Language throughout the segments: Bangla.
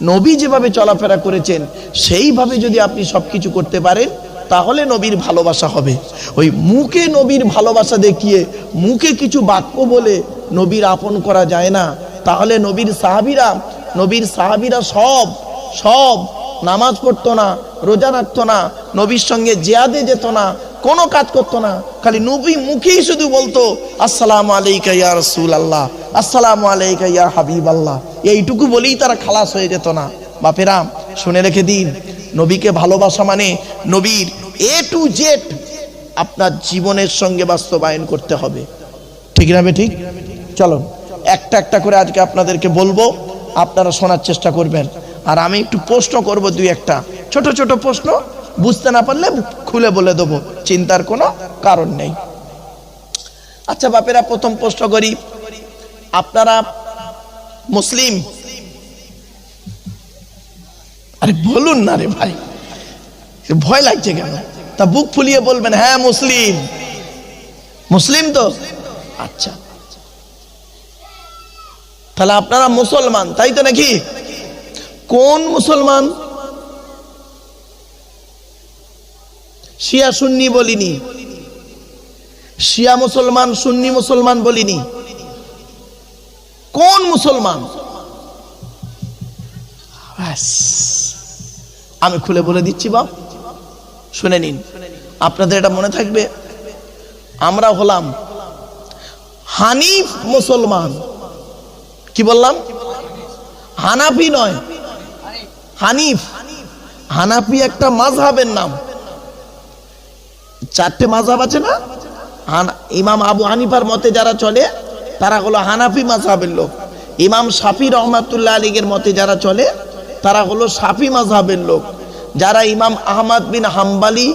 নবী যেভাবে চলাফেরা করেছেন, সেইভাবে যদি আপনি সব কিছু করতে পারেন, তাহলে নবীর ভালোবাসা হবে। ওই মুখে নবীর ভালোবাসা দেখিয়ে, মুখে কিছু বাক্য বলে নবীর আপন করা যায় না। তাহলে নবীর সাহাবিরা নবীর সাহাবিরা সব সব নামাজ পড়তো না, রোজা রাখতো না, নবীর সঙ্গে জিয়াদে যেত না কোনো কাজ করতো না। খালি নবী মুখেই শুধু বলতো, আসসালাম আলাইকা ইয়া রাসূল আল্লাহ আসসালাম আলাইকা ইয়া হাবিব আল্লাহ এইটুকু বলেই তারা খালাস হয়ে যেত না। বাপেরা, শুনে রেখে দিন, নবীকে ভালোবাসা মানে নবীর এ টু জেড আপনার জীবনের সঙ্গে বাস্তবায়ন করতে হবে। ঠিক না ঠিক চলো একটা একটা করে আজকে আপনাদেরকে বলব, আপনারা শোনার চেষ্টা করবেন। আর আমি একটু প্রশ্ন করব দুই একটা। ছোট ছোট প্রশ্ন বুঝতে না পারলে খুলে বলে দেবো। চিন্তার কোনো কারণ নেই। আচ্ছা বাপেরা, প্রথম প্রশ্ন করি। আপনারা মুসলিম? আরে বলুন না রে ভাই। ভয় লাগছে কেন? তা বুক ফুলিয়ে বলবেন হ্যাঁ মুসলিম। মুসলিম তো? আচ্ছা। তাহলে আপনারা মুসলমান, তাই তো নাকি? কোন মুসলমান? শিয়া সুন্নি বলিনি। শিয়া মুসলমান, সুন্নি মুসলমান বলিনি। কোন মুসলমান। আমি খুলে বলে দিচ্ছি বাপ, শুনে নিন। আপনাদের এটা মনে থাকবে? আমরা হলাম হানিফ মুসলমান। কি বললাম? হানাফি নয়, হানিফ। হানাফি একটা মাঝহাবের নাম। চারটে মাযহাব আছে না? ইমাম আবু হানিফার মতে যারা চলে, তারা হলো হানাফি মাযহাবের লোক। ইমাম শাফি রহমাতুল্লাহ আলীগের মতে যারা চলে, তারা হলো শাফি মাযহাবের লোক। যারা ইমাম আহমদ বিন হাম্বালি,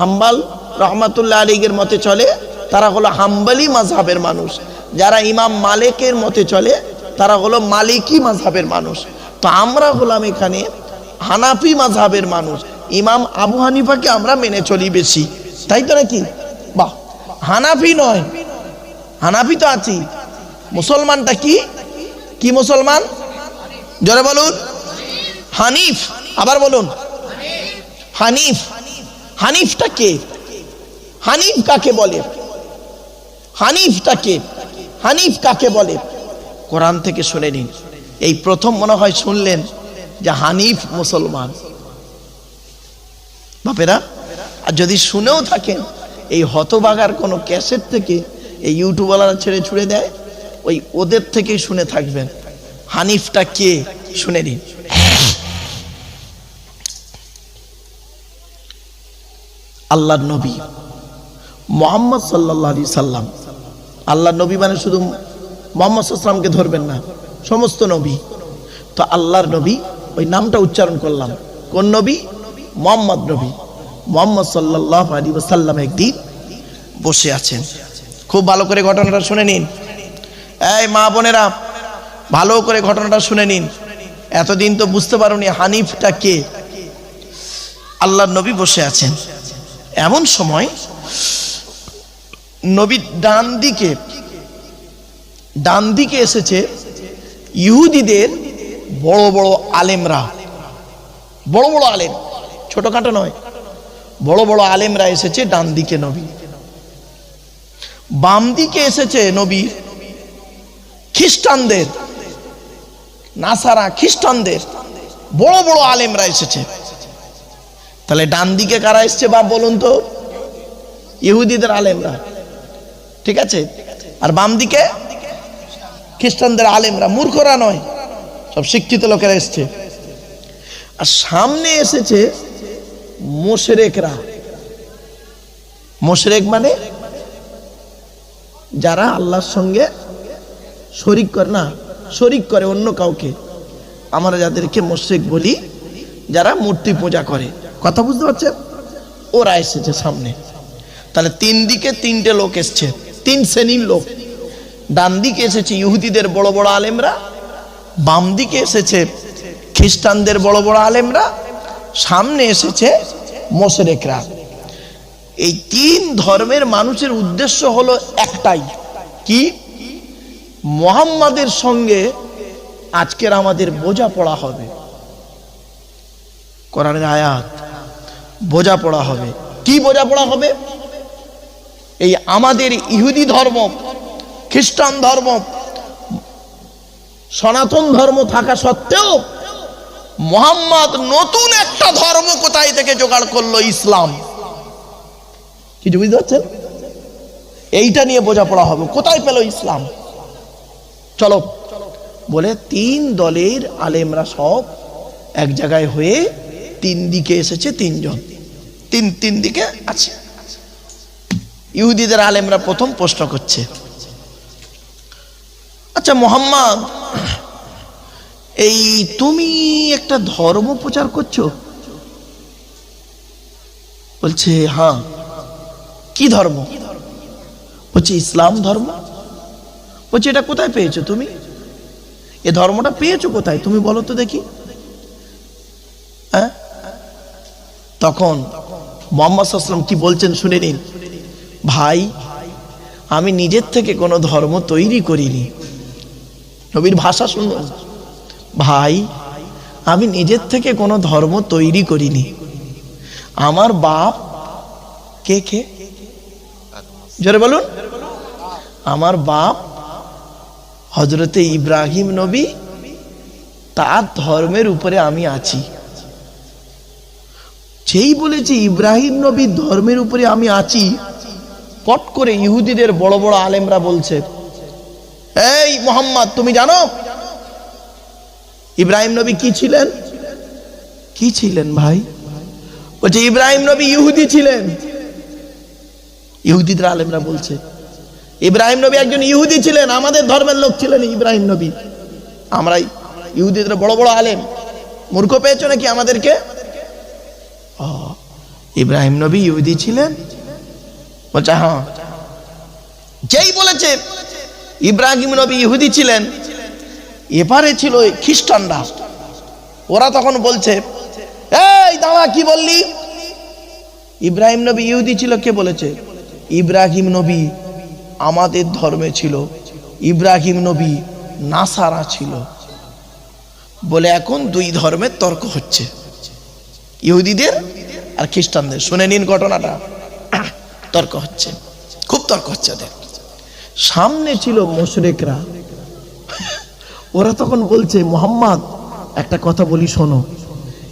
হাম্বাল রহমাতুল্লাহ আলীগের মতে চলে, তারা হলো হাম্বালি মাযহাবের মানুষ। যারা ইমাম মালিকের মতে চলে, তারা হলো মালিকি মাযহাবের মানুষ। তো আমরা হলাম এখানে হানাফি মাযহাবের মানুষ। ইমাম আবু হানিফাকে আমরা মেনে চলি বেশি। তাই তো নাকি? বাহ, হানাফি নয়। হানাফি তো আছি মুসলমানটা কি? কি মুসলমান? জোরে বলুন। হানিফ, আবার বলুন। হানিফ, হানিফটা কে? হানিফ কাকে বলে? হানিফটা কে? হানিফ কাকে বলে? কোরআন থেকে শুনে নিন। এই প্রথম মনে হয় শুনলেন যে হানিফ মুসলমান। বাপেরা আর যদি শুনেও থাকেন, এই হতবাগার কোনো ক্যাসেট থেকে এই ইউটিউবওয়ালারা ছেড়ে ছুড়ে দেয়, ওই ওদের থেকেই শুনে থাকবেন। হানিফটা কে? শুনে নিন। আল্লাহর নবী। মোহাম্মদ সাল্লাহ আলি সাল্লাম। আল্লাহর নবী মানে শুধু মোহাম্মদ সাল্লামকে ধরবেন না, সমস্ত নবী। তো আল্লাহর নবী, ওই নামটা উচ্চারণ করলাম। কোন নবী? মোহাম্মদ নবী। মোহাম্মদ সাল্লাহ আলী সাল্লাম একদিন বসে আছেন। খুব ভালো করে ঘটনাটা শুনে নিন। এই মা বোনেরা, ভালো করে ঘটনাটা শুনে নিন। এতদিন তো বুঝতে পারোনি হানিফটা কে। আল্লাহর নবী বসে আছেন। এমন সময় নবীর ডান দিকে ডান দিকে এসেছে ইহুদিদের বড় বড় আলেমরা। বড় বড় আলেম, ছোটখাটো নয়। বড় বড় আলেমরা এসেছে, ডান দিকে নবী। বাম দিকে এসেছে নবী, খ্রিস্টানদের, নাসারা খ্রিস্টানদের, বড় বড় আলেমরা এসেছে। তাহলে ডান দিকে কারা এসছে বা বলুন তো? ইহুদিদের আলেমরা। ঠিক আছে? আর বাম দিকে? খ্রিস্টানদের আলেমরা। মূর্খরা নয়, সব শিক্ষিত লোকেরা এসছে। আর সামনে এসেছে মোশরেকরা। মোশরেক মানে যারা আল্লাহর সঙ্গে শরিক করে না, শরিক করে অন্য কাউকে। আমরা যাদেরকে মোশরেক বলি, যারা মূর্তি পূজা করে। কথা বুঝতে পারছেন? ওরা এসেছে সামনে। তাহলে তিন দিকে তিনটে লোক এসছে, তিন শ্রেণির লোক। ডান দিকে এসেছে ইহুদিদের বড় বড় আলেমরা, বাম দিকে এসেছে খ্রিস্টানদের বড় বড় আলেমরা সামনে এসেছে মোশরেকরা। এই তিন ধর্মের মানুষের উদ্দেশ্য হলো একটাই। কি? মোহাম্মদের সঙ্গে আজকের আমাদের বোঝাপড়া হবে। কোরআনের আয়াত, বোঝাপড়া হবে। কি বোঝাপড়া হবে? এই আমাদের ইহুদি ধর্ম, খ্রিস্টান ধর্ম, সনাতন ধর্ম থাকা সত্ত্বেও মোহাম্মদ নতুন একটা ধর্ম কোথায় থেকে জোগাড় করল? ইসলাম। কিছু বুঝতে পারছেন? এইটা নিয়ে বোঝাপড়া হবে। কোথায় পেল ইসলাম? চলো। বলে তিন দলের আলেমরা সব এক জায়গায় হয়ে তিন দিকে এসেছে তিনজন। তিন তিন দিকে আছে। ইহুদিদের আলেমরা প্রথম প্রশ্ন করছে। আচ্ছা মোহাম্মদ এই তুমি একটা ধর্ম প্রচার করছ? বলছে হ্যাঁ। কি ধর্ম? বলছে, ইসলাম ধর্ম। বলছে, এটা কোথায় পেয়েছ তুমি? এ ধর্মটা পেয়েছ কোথায়? তুমি বলো তো দেখি। হ্যাঁ? তখন মোহাম্মদ আসলাম কি বলছেন শুনে নিন। ভাই, আমি নিজের থেকে কোনো ধর্ম তৈরি করিনি। নবীর ভাষা শুনুন। ভাই, আমি নিজের থেকে কোনো ধর্ম তৈরি করিনি। আমার বাপ কে কে? জোরে বলুন। আমার বাপ হজরতে ইব্রাহিম নবী, তার ধর্মের উপরে আমি আছি। যেই বলেছে ইব্রাহিম নবীর ধর্মের উপরে আমি আছি, পট করে ইহুদিদের বড় বড় আলেমরা বলছে, এই মোহাম্মদ, তুমি জানো ইব্রাহিম নবী কি ছিলেন? কি ছিলেন ভাই? বলছে ইব্রাহিম নবী ইহুদি ছিলেন। ইহুদিদের আলেমরা বলছে, ইব্রাহিম নবী একজন ইহুদি ছিলেন, আমাদের ধর্মের লোক ছিলেন ইব্রাহিম নবী। আমরাই ইহুদিদের বড় বড় আলেম। মূর্খ পেয়েছ নাকি আমাদেরকে? ইব্রাহিম নবী ইহুদি ছিলেন? বলছে হ্যাঁ। যেই বলেছে, ইব্রাহিম নবী ইহুদি ছিলেন। এপারে ছিল খ্রিস্টানরা। ওরা তখন বলছে, এই দাঁড়া কি বললি? ইব্রাহিম নবী ইহুদি ছিল, কে বলেছে? ইব্রাহিম নবী আমাদের ধর্মে ছিল, ইব্রাহিম নবী নাসারা ছিল। বলে এখন দুই ধর্মের তর্ক হচ্ছে, ইহুদিদের আর খ্রিস্টানদের। শুনে নিন ঘটনাটা। তর্ক হচ্ছে, খুব তর্ক হচ্ছে সামনে ছিল মুশরেকরা ওরা তখন বলছে, মোহাম্মদ, একটা কথা বলি, শোনো।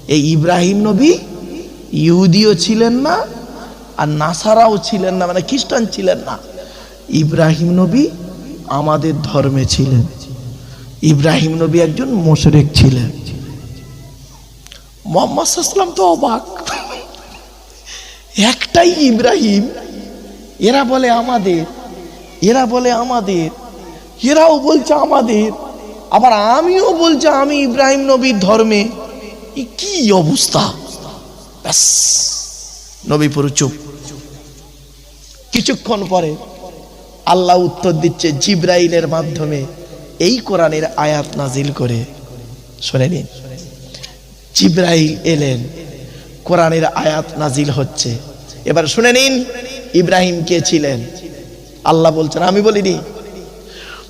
এই ইব্রাহিম নবী ইহুদিও ছিলেন না, আর নাসারাও ছিলেন না মানে খ্রিস্টান ছিলেন না। ইব্রাহিম নবী আমাদের ধর্মে ছিলেন। ইব্রাহিম নবী একজন মোশরেক ছিলেন। মোহাম্মদ সাল্লাম তো অবাক। একটাই ইব্রাহিম, এরা বলে আমাদের, এরা বলে আমাদের, এরাও বলছে আমাদের। আবার আমিও বলছি, আমি ইব্রাহিম নবীর ধর্মে। কি অবস্থা? ব্যাস, নবী পুরো চুপ। কিছুক্ষণ পরে আল্লাহ উত্তর দিচ্ছে, জিব্রাইলের মাধ্যমে এই কোরআনের আয়াত নাজিল করে। শুনে নিন। জিব্রাইল এলেন, কোরআনের আয়াত নাজিল হচ্ছে। এবার শুনে নিন, ইব্রাহিম কে ছিলেন? আল্লাহ বলছেন, আমি বলিনি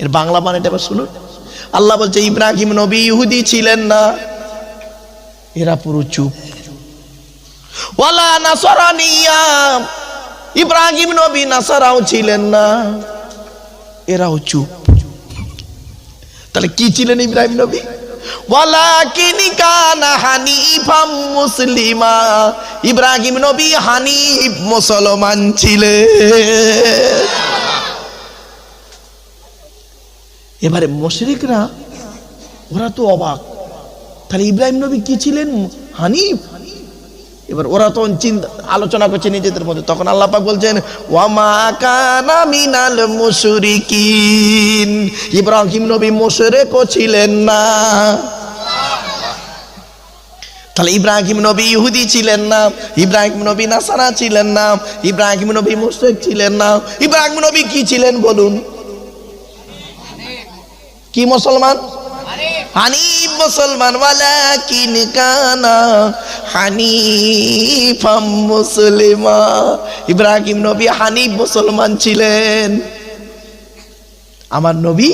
এর বাংলা মানেটা এবার শুনুন। আল্লাহ বলছে, ইব্রাহিম নবী ইহুদি ছিলেন না। এরা পুরো চুপ। ওয়ালা নাসরানিয়া ইব্রাহিম নবী নাসারাও ছিলেন না। এরাও চুপ। তাহলে কি ছিলেন ইব্রাহিম নবী? মুসলিমা। ইব্রাহিম নবী হানিফ মুসলমান ছিলেন। এবারে মুশরিকরা, ওরা তো অবাক। তাহলে ইব্রাহিম নবী কি ছিলেন? হানিফ? এবার ওরা তখন চিন্তা, আলোচনা করছে নিজেদের মধ্যে। তখন আল্লাহ পাক বলছেন মিনাল মুশরিকিন। ইব্রাহিম নবী মুশরিকও ছিলেন না। তাহলে ইব্রাহিম নবী ইহুদি ছিলেন না, ইব্রাহিম নবী নাসারা ছিলেন না, ইব্রাহিম নবী মুশরিক ছিলেন না। ইব্রাহিম নবী কি ছিলেন বলুন? কি মুসলমান? হানিফ মুসলমান, ওয়ালাকিন কানা হানিফাম মুসলিমা। ইব্রাহিম নবী হানিফ মুসলমান ছিলেন। আমার নবী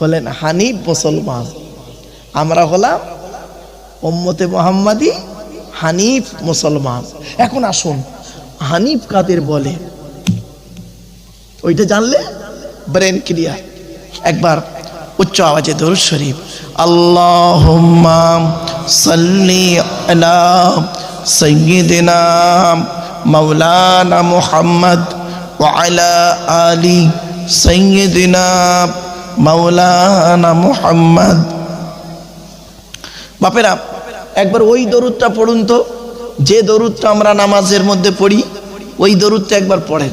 হলেন হানিফ মুসলমান। আমরা হলাম উম্মতে মোহাম্মদী হানিফ মুসলমান। এখন আসুন, হানিফ কাদের বলে? ওইটা জানলে ব্রেন ক্লিয়ার একবার উচ্চ আওয়াজে দরুদ শরীফ, আল্লাহুম্মা সাল্লি আলা সাইয়্যিদিনা মাওলানা মুহাম্মদ আলা আলি সাইয়্যিদিনা মাওলানা মুহাম্মদ। বাপেরা, একবার ওই দরুদটা পড়ুন তো, যে দরুদটা আমরা নামাজের মধ্যে পড়ি, ওই দরুদটা একবার পড়েন।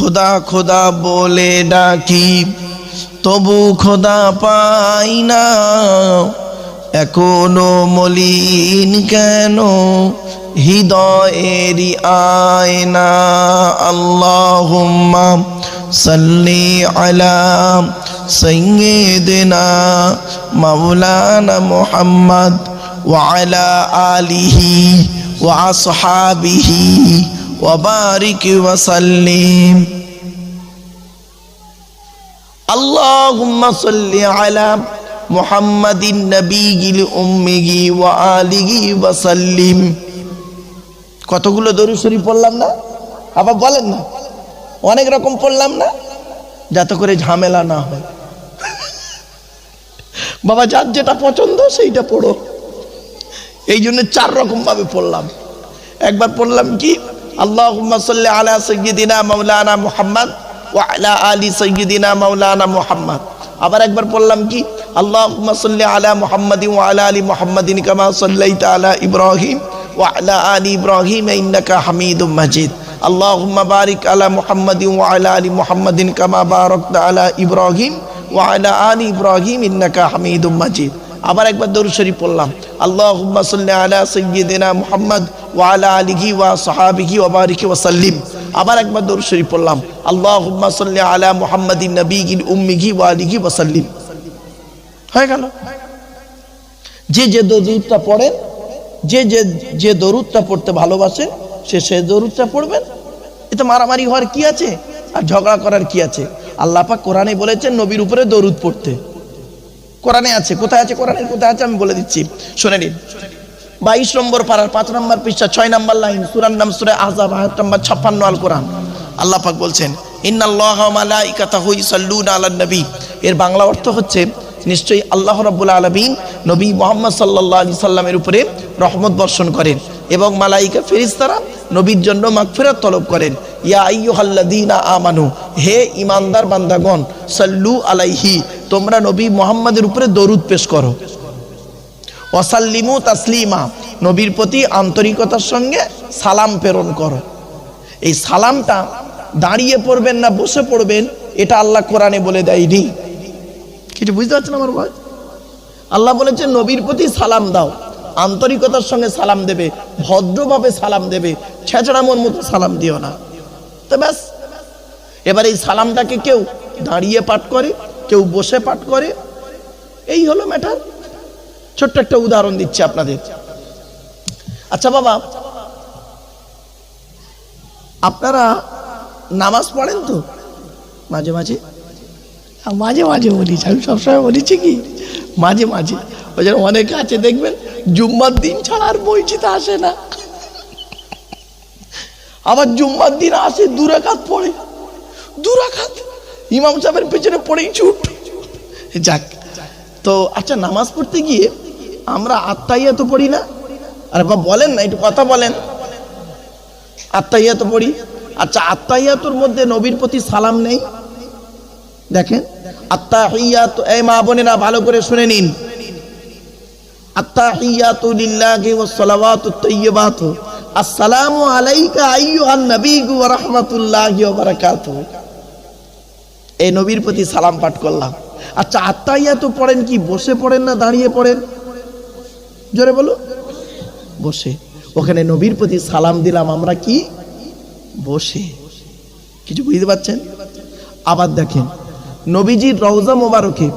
খোদা খোদা বলে ডাকি, তবু খোদা পাই না। এখনও মলিন কেন? হৃদয়েরই আয়না। আল্লাহ সাল্লি আলা সাইয়্যিদিনা মাওলানা মুহাম্মদ ওয়া আলা আলিহি ওয়া আসহাবিহি ওয়া বারিক ওয়া সাল্লিম اللهم صل على محمد النبي الأمي وآله وسلم কতগুলো দরুদ শরীফ পড়লাম না আবার বলেন না অনেক রকম পড়লাম না যাতে করে ঝামেলা না হয় বাবা যার যেটা পছন্দ সেইটা পড়ো এই জন্য চার রকম ভাবে পড়লাম একবার পড়লাম কি আল্লাহুম্মা সাল্লি আলা সাইয়্যিদিনা মাওলানা মুহাম্মদ ওয়া আলা আলি সাইয়্যিদিনা মাওলানা মুহাম্মদ। আবার একবার পড়লাম কি? আল্লাহুম্মা সাল্লি আলা মুহাম্মাদিন ওয়া আলা আলি মুহাম্মাদিন কামা সাল্লাইতা আলা ইব্রাহিম ওয়া আলা আলি ইব্রাহিম ইন্নাকা হামিদুম মাজিদ। আল্লাহুম্মা বারিক আলা মুহাম্মাদিন ওয়া আলা আলি মুহাম্মাদিন কামা বারাকতা আলা ইব্রাহিম ওয়া আলা আলি ইব্রাহিম ইন্নাকা হামিদুম মাজিদ। আবার একবার দরুদ শরীফ পড়লাম। সাল্লি আলা সাইয়্যিদিনা মুহাম্মদ ওয়া আলা আলিহি ওয়া সাহাবিহি ওয়া বারিক ওয়া সাল্লিম। আবার একবার দরুদ শরীফ পড়লাম। আল্লাহুম্মা সাল্লি আলা মুহাম্মাদিন নবিয়িল উম্মিহি ওয়া আলিহি ওয়া সাল্লিম। হয়ে গেল? যে যে দরুদটা পড়েন যে যে যে দরুদটা পড়তে ভালোবাসে, সে সে দরুদটা পড়বেন এতে মারামারি হওয়ার কি আছে? আর ঝগড়া করার কি আছে? আল্লাহ পাক কোরআনে বলেছেন, নবীর উপরে দরুদ পড়তে। কোরআনে আছে, কোথায় আছে কোরআনের, কোথায় আছে আমি বলে দিচ্ছি। শুনে নিন। বাইশ নম্বর পাড়ার, পাঁচ নম্বর পৃষ্ঠা, ছয় নম্বর লাইন, সুরার নাম সুরে আজাব আয়াত নম্বর ছাপ্পান্ন আল কোরআন আল্লাহ পাক বলছেন নবী। এর বাংলা অর্থ হচ্ছে, নিশ্চয়ই আল্লাহ রাব্বুল আলামিন নবী মোহাম্মদ সাল্লাল্লাহু আলাইহি সাল্লামের উপরে রহমত বর্ষণ করেন এবং মালাইকা ফেরেশতারা নবীর জন্য মাগফিরাত তলব করেন। ইয়া আইয়ুহাল্লাযীনা আমানু, হে ইমানদার বান্দাগণ, সাল্লু আলাইহি তোমরা নবী মুহাম্মাদের উপরে দরুদ পেশ করো। অসাল্লিমু তাসলিমা, নবীর প্রতি আন্তরিকতার সঙ্গে সালাম প্রেরণ করো। এই সালামটা দাঁড়িয়ে পড়বেন না, বসে পড়বেন, এটা আল্লাহ কোরআনে বলে দেয়নি। কিছু বুঝতে পারছেন আমার ভাই আল্লাহ বলেছে, নবীর প্রতি সালাম দাও, আন্তরিকতার সঙ্গে সালাম দেবে, ভদ্রভাবে সালাম দেবে, ছেঁচড়ামোর মতো সালাম দিও না। তো ব্যাস, এবার এই সালামটাকে কেউ দাঁড়িয়ে পাঠ করে কেউ বসে পাঠ করে এই হলো ম্যাটার ছোট্ট একটা উদাহরণ দিচ্ছি আপনাদের। আচ্ছা বাবা আপনারা নামাজ পড়েন তো? মাঝে মাঝে? হ্যাঁ, মাঝে মাঝে বলিছি আমি সবসময় বলেছি কি? মাঝে মাঝে। ওই জন্য অনেকে আছে দেখবেন জুম্মার দিন ছাড়া আর বইচিতে আসে না। আবার জুম্মার দিন আসে দুরাকাত পড়ে। দুরাকাত? ইমাম সাহেবের পেছনে পড়েই ছুট যাক, তো আচ্ছা নামাজ পড়তে গিয়ে আমরা আত্মাইয়া তো পড়ি না? আরে বা বলেন না, একটু কথা বলেন। আত্মাইয়া তো পড়ি? আচ্ছা আত্মাইয়াতুর মধ্যে নবীর প্রতি সালাম নেই? দেখেন আত্মাহিয়াত এই মা বোনেরা, ভালো করে শুনে নিন। আত্তাহিয়াতু লিল্লাহি ওয়াস সালাওয়াতুত তাইয়্যিবাতু আসসালামু আলাইকা আইয়ুহান নবিয়্যু ওয়া রাহমাতুল্লাহি ওয়া বারাকাতুহু। এই নবীর প্রতি সালাম পাঠ করলাম। আচ্ছা আত্মাইয়া তো পড়েন কি? বসে পড়েন না দাঁড়িয়ে পড়েন? জোরে বলো। বসে। ওখানে নবীর প্রতি সালাম দিলাম, আমরা কি? বসে। কিছু বুঝতে পারছেন? আবার দেখেন, নবীজির রওজা মোবারকে,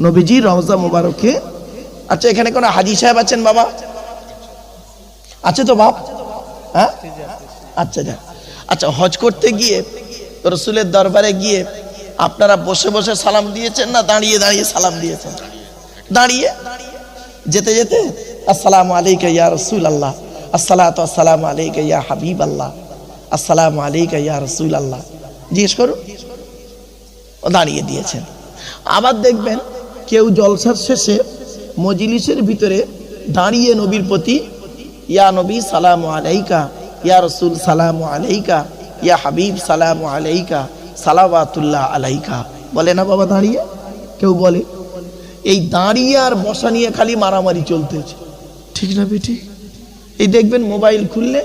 নবীজির রওজা মোবারকে আচ্ছা এখানে কোনো হাজি সাহেব আছেন বাবা? আছে তো বাপ? হ্যাঁ? আচ্ছা যা। আচ্ছা হজ করতে গিয়ে রসুলের দরবারে গিয়ে আপনারা বসে বসে সালাম দিয়েছেন না দাঁড়িয়ে দাঁড়িয়ে সালাম দিয়েছেন? দাঁড়িয়ে? যেতে যেতে? আসসালামু আলাইকা ইয়া রসুল আল্লাহ আসসালাতু আসসালামু ইয়া হাবিব আল্লাহ আসসালামু আলাইকা ইয়া রসুল আল্লাহ জিজ্ঞেস করুন। দাঁড়িয়ে দিয়েছেন। আবার দেখবেন কেউ জলসার শেষে মজলিসের ভিতরে দাঁড়িয়ে নবীর প্রতি, ইয়া নবী সালাম আলাইকা, ইয়া রসুল সালাম আলাইকা। ইয়া হাবিব, সালাম আলাইকা, সালাওয়াতুল্লাহ আলাইকা। বলে না বাবা দাঁড়িয়ে? কেউ বলে? এই দাঁড়িয়ে আর বসা নিয়ে খালি মারামারি চলতেছে। ঠিক না বেটি? এই দেখবেন মোবাইল খুললে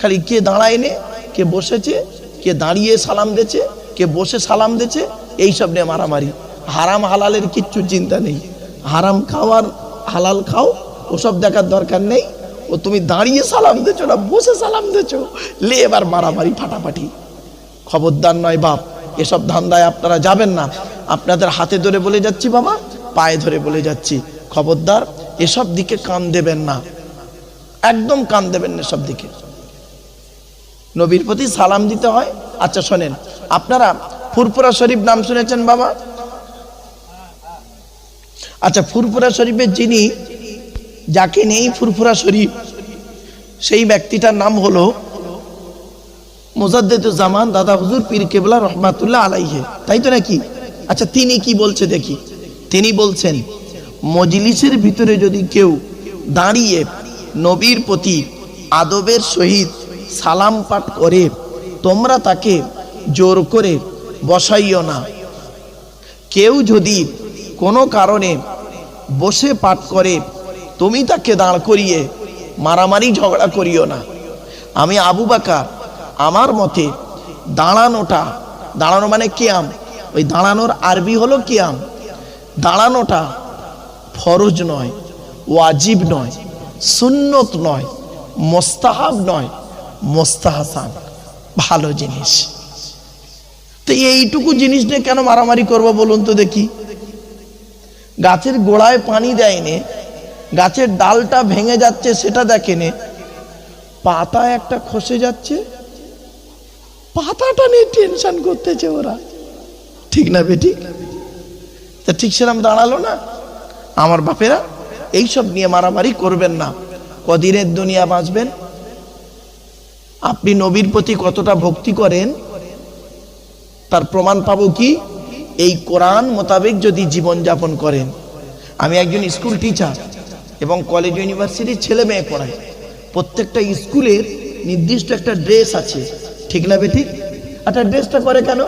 খালি কে দাঁড়ায় নে, কে বসেছে, কে দাঁড়িয়ে সালাম দিয়েছে কে বসে সালাম দিয়েছে এইসব নিয়ে মারামারি। হারাম হালালের কিচ্ছু চিন্তা নেই। হারাম খাওয়ার হালাল খাও, ওসব দেখার দরকার নেই। ও তুমি দাঁড়িয়ে সালাম দিচ্ছ না, বসে সালাম দিচ্ছ লে এবার মারামারি, ফাটাফাটি। খবরদার নয় বাপ, এসব ধান্দায় আপনারা যাবেন না। আপনাদের হাতে ধরে বলে যাচ্ছি বাবা, পায়ে ধরে বলে যাচ্ছি। খবরদার, এসব দিকে কান দেবেন না। একদম কান দেবেন না সব দিকে। নবীর প্রতি সালাম দিতে হয়। আচ্ছা শোনেন, আপনারা ফুরফুরা শরীফ নাম শুনেছেন বাবা? আচ্ছা ফুরফুরা শরীফের যিনি যাকে নেই ফুরফুরা শরীফ, সেই ব্যক্তিটার নাম হলো জামান, দাদা হুজুর পীর কেবলা রহমাতুল্লাহ আলাইহে। তাই তো নাকি? আচ্ছা তিনি কি বলছে দেখি। তিনি বলছেন, মজলিসের ভিতরে যদি কেউ দাঁড়িয়ে নবীর প্রতি আদবের সহিত সালাম পাঠ করে, তোমরা তাকে জোর করে বসাইও না। কেউ যদি কোনো কারণে বসে পাঠ করে তুমি তাকে দাঁড় করিয়ে মারামারি ঝগড়া করিও না। আমি আবু বাকার, আমার মতে দাঁড়ানোটা, দাঁড়ানো মানে কিয়াম, ওই দাঁড়ানোর আরবি হলো কিয়াম। দাঁড়ানোটা ফরজ নয়, ওয়াজিব নয়, সুন্নত নয়, মোস্তাহাব নয়, মোস্তাহাসান। ভালো জিনিস। তো এইটুকু জিনিস নিয়ে কেন মারামারি করব বলুন তো দেখি। গাছের গোড়ায় পানি দেয়নি গাছের ডালটা ভেঙে যাচ্ছে, সেটা দেখেনে। পাতা একটা খসে যাচ্ছে। পাতাটা নিয়ে টেনশন করতেছে ওরা। ঠিক না বেটি? তা ঠিক সেরকম দাঁড়াল না? আমার বাপেরা, এইসব নিয়ে মারামারি করবেন না। কদিনের দুনিয়া বাঁচবেন। আপনি নবীর প্রতি কতটা ভক্তি করেন, তার প্রমাণ পাবো কি? এই কোরআন মোতাবেক যদি জীবনযাপন করেন। আমি একজন স্কুল টিচার। এবং কলেজ ইউনিভার্সিটির ছেলে মেয়ে পড়াই প্রত্যেকটা স্কুলের নির্দিষ্ট একটা ড্রেস আছে। ঠিক না বেঠিক আচ্ছা ড্রেসটা করে কেন?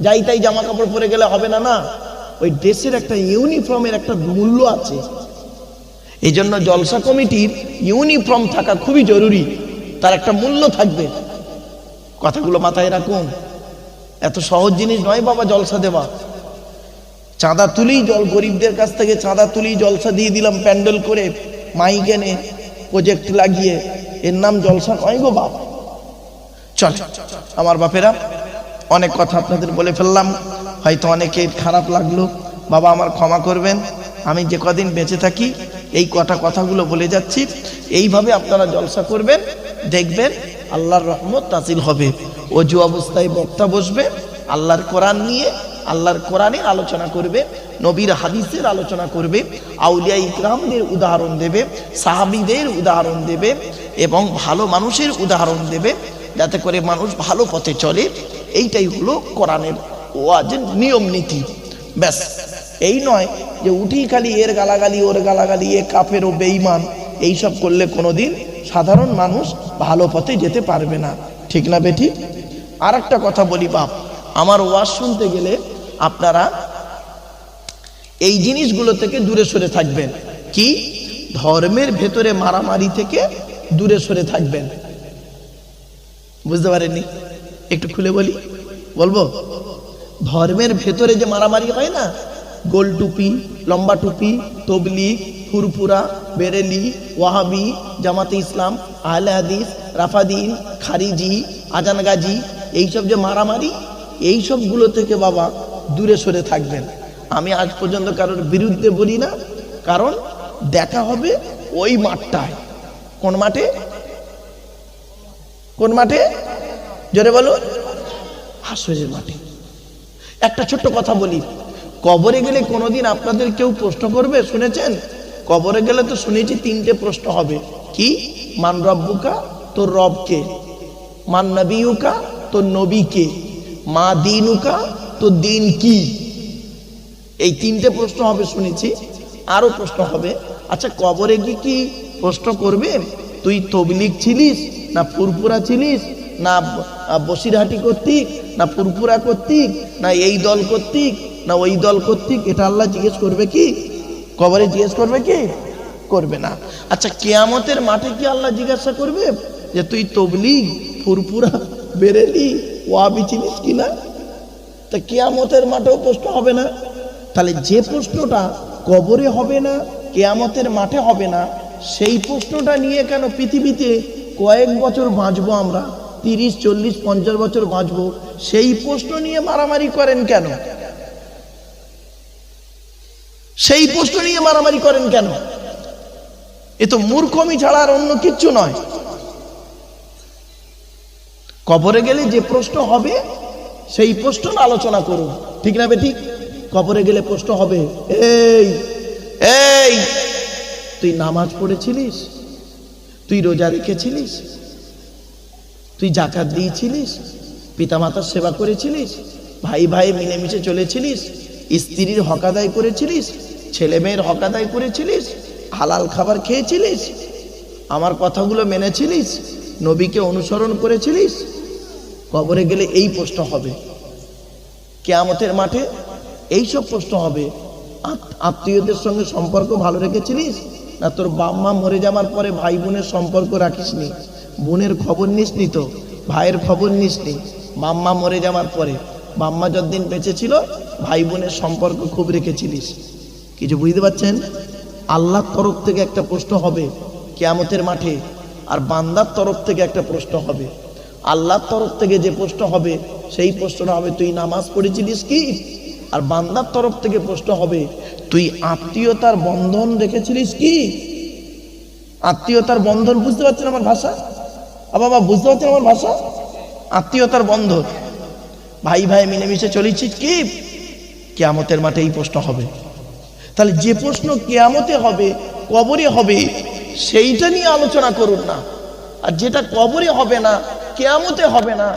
যাই তাই জামা কাপড় পরে গেলে হবে না না? ওই ড্রেসের একটা ইউনিফর্মের একটা মূল্য আছে। এই জন্য জলসা কমিটির ইউনিফর্ম থাকা খুবই জরুরি। তার একটা মূল্য থাকবে। কথাগুলো মাথায় রাখুন। এত সহজ জিনিস নয় বাবা জলসা দেওয়া। চাঁদা তুলেই জল, গরিবদের কাছ থেকে চাঁদা তুলেই জলসা দিয়ে দিলাম প্যান্ডেল করে, মাইক এনে প্রজেক্ট লাগিয়ে। এর নাম জলসা নয় গো বাবা চল, আমার বাপেরা, অনেক কথা আপনাদের বলে ফেললাম। হয়তো অনেকে খারাপ লাগল। বাবা আমার ক্ষমা করবেন। আমি যে কদিন বেঁচে থাকি, এই কটা কথাগুলো বলে যাচ্ছি। এইভাবে আপনারা জলসা করবেন, দেখবেন আল্লাহর রহমত তাসিল হবে। অজু অবস্থায় বক্তা বসবে, আল্লাহর কোরআন নিয়ে আল্লাহর কোরআনের আলোচনা করবে, নবীর হাদিসের আলোচনা করবে, আউলিয়া ইকরামদের উদাহরণ দেবে, সাহাবিদের উদাহরণ দেবে এবং ভালো মানুষের উদাহরণ দেবে যাতে করে মানুষ ভালো পথে চলে। এইটাই হলো কোরআনের ওয়াজের নিয়ম নীতি। ব্যাস, এই নয় যে উঠি খালি এর গালাগালি, ওর গালাগালি, এ কাফের ও বেঈমান, এইসব করলে কোনোদিন সাধারণ মানুষ ভালো পথে যেতে পারবে না। ঠিক না বেটি আর একটা কথা বলি বাপ, আমার ওয়াজ শুনতে গেলে আপনারা এই জিনিসগুলো থেকে দূরে সরে থাকবেন। কি? ধর্মের ভেতরে মারামারি থেকে দূরে সরে থাকবেন। বুঝতে পারেননি? একটু খুলে বলি। বলব? ধর্মের ভেতরে যে মারামারি হয় না, গোল টুপি, লম্বা টুপি, তবলি, ফুরফুরা, বেরেলি, ওয়াহাবি, জামাতে ইসলাম, আহলে হাদিস, রাফাদিন, খারিজি আজান গাজী এইসব যে মারামারি, এইসবগুলো থেকে বাবা দূরে সরে থাকবেন। আমি আজ পর্যন্ত কারোর বিরুদ্ধে বলি না, কারণ দেখা হবে ওই মাঠটায়। কোন মাঠে? কোন মাঠে? জোরে বলো হাসরের মাঠে। একটা ছোট্ট কথা বলি। কবরে গেলে কোনোদিন আপনাদের কেউ প্রশ্ন করবে, শুনেছেন? কবরে গেলে তো শুনেছি তিনটে প্রশ্ন হবে। কি? মান রব্বুকা, তোর রবকে। মান নবীউকা, তোর নবীকে। মা দিনুকা তোর দিন কি? এই তিনটে প্রশ্ন হবে শুনেছি আরও প্রশ্ন হবে। আচ্ছা কবরে কি কি প্রশ্ন করবে? তুই তবলিক ছিলিস না ফুরফুরা ছিলিস? না বসিরহাটি কর্তৃক? না ফুরফুরা কর্তৃক? না এই দল কর্তৃক? না ওই দল কর্তৃক? এটা আল্লাহ জিজ্ঞেস করবে কি? কবরে জিজ্ঞেস করবে কি? করবে না। আচ্ছা কেয়ামতের মাঠে কি আল্লাহ জিজ্ঞাসা করবে? যে তুই তবলিগ, ফুরফুরা, বেরেলি, ওয়াবি চিনিস কিনা তা কেয়ামতের মাঠেও প্রশ্ন হবে না। তাহলে যে প্রশ্নটা কবরে হবে না, কেয়ামতের মাঠে হবে না, সেই প্রশ্নটা নিয়ে কেন পৃথিবীতে কয়েক বছর বাঁচবো আমরা? তিরিশ, চল্লিশ, পঞ্চাশ বছর বাঁচবো? সেই প্রশ্ন নিয়ে মারামারি করেন কেন? সেই প্রশ্ন নিয়ে মারামারি করেন কেন? এ তো মূর্খমি ছাড়া আর অন্য কিচ্ছু নয়। কবরে গেলে যে প্রশ্ন হবে সেই প্রশ্ন আলোচনা করুন। ঠিক না বেটি? কবরে গেলে প্রশ্ন হবে, এই এই, তুই নামাজ পড়েছিলিস? তুই রোজা রেখেছিলিস? তুই জাকাত দিয়েছিলিস? পিতামাতার সেবা করেছিলিস? ভাই ভাই মিলেমিশে চলেছিলিস? স্ত্রীর হক আদায় করেছিলিস? ছেলে মেয়ের হক আদায় করেছিলিস? হালাল খাবার খেয়েছিলিস? আমার কথাগুলো মেনেছিলিস? নবীকে অনুসরণ করেছিলিস? কবরে গেলে এই প্রশ্ন হবে। কেয়ামতের মাঠে এই সব প্রশ্ন হবে। আত- আত্মীয়দের সঙ্গে সম্পর্ক ভালো রেখেছিলিস? না তোর বাপ মা মরে যাওয়ার পরে ভাই বোনের সম্পর্ক রাখিসনি? বোনের খবর নিসনি তো? ভাইয়ের খবর নিসনি? মাম্মা মরে যাওয়ার পরে। মাম্মা যতদিন বেঁচে ছিল ভাই বোনের সম্পর্ক খুব রেখেছিলিস। কিছু বুঝতে পারছেন? আল্লাহর তরফ থেকে একটা প্রশ্ন হবে কেয়ামতের মাঠে, আর বান্দার তরফ থেকে একটা প্রশ্ন হবে। আল্লাহর তরফ থেকে যে প্রশ্ন হবে, সেই প্রশ্নটা হবে, তুই নামাজ পড়েছিলিস কি? আর বান্দার তরফ থেকে প্রশ্ন হবে, তুই আত্মীয়তার বন্ধন রেখেছিলিস কি? আত্মীয়তার বন্ধন, বুঝতে পারছেন আমার ভাষা? আ বাবা, বুঝতে পারছেন আমার ভাষা? আত্মীয়তার বন্ধন। ভাই ভাই, মিলেমিশে চলেছিস কি? কেয়ামতের মাঠে এই প্রশ্ন হবে। তাহলে যে প্রশ্ন কেয়ামতে হবে, কবরে হবে, সেইটা নিয়ে আলোচনা করুন না। আর যেটা কবরে হবে না কেয়ামতে হবে না।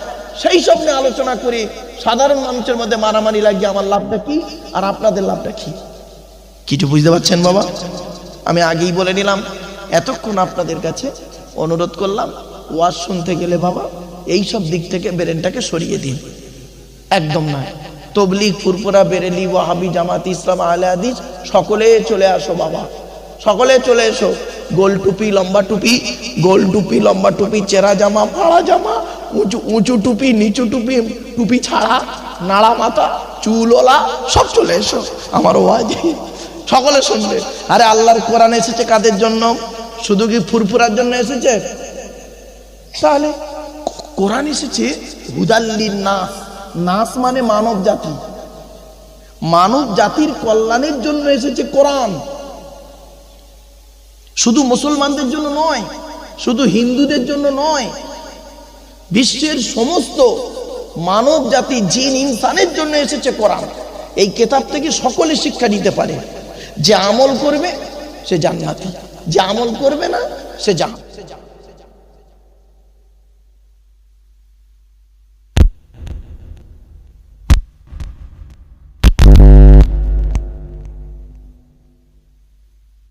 সেই সব নিয়ে আলোচনা করি। সাধারণ মানুষের মধ্যে মারামারি লাগিয়ে আমার লাভটা কি? আর আপনাদের লাভটা কি? কিছু বুঝতে পারছেন বাবা? আমি আগেই বলে নিলাম, এতক্ষণ আপনাদের কাছে অনুরোধ করলাম, ওয়াজ শুনতে গেলে বাবা, এই সব দিক থেকে ব্রেনটাকে সরিয়ে দিন। একদম নয় তবলিগ ফুরপুরা বেরেলি, ওয়াহাবি, জামাত, ইসলাম, আহলে আদিজ সকলে চলে আসো বাবা। সকলে চলে এসো। গোল টুপি, লম্বা টুপি, গোল টুপি, লম্বা টুপি, চেরা জামা ফাড়া জামা, উঁচু উঁচু টুপি, নিচু টুপি টুপি ছাড়া, নাড়া মাথা চুলওয়ালা সব চলে এসো। আমার ওয়াজে, সকলে শুনবে। আরে আল্লাহর কোরআন এসেছে কাদের জন্য? শুধু কি ফুরফুরার জন্য এসেছে? তাহলে কোরআন এসেছে হুদাল্লিন নাস। নাস মানে মানব জাতি মানব জাতির কল্যাণের জন্য এসেছে কোরআন। শুধু মুসলমানদের জন্য নয়, শুধু হিন্দুদের জন্য নয়, বিশ্বের সমস্ত মানব জাতি, জিন, ইনসানের জন্য এসেছে কোরআন। এই কেতাব থেকে সকলে শিক্ষা নিতে পারে, যে আমল করবে, সে জান্নাতি। যে আমল করবে না, সে জাহান।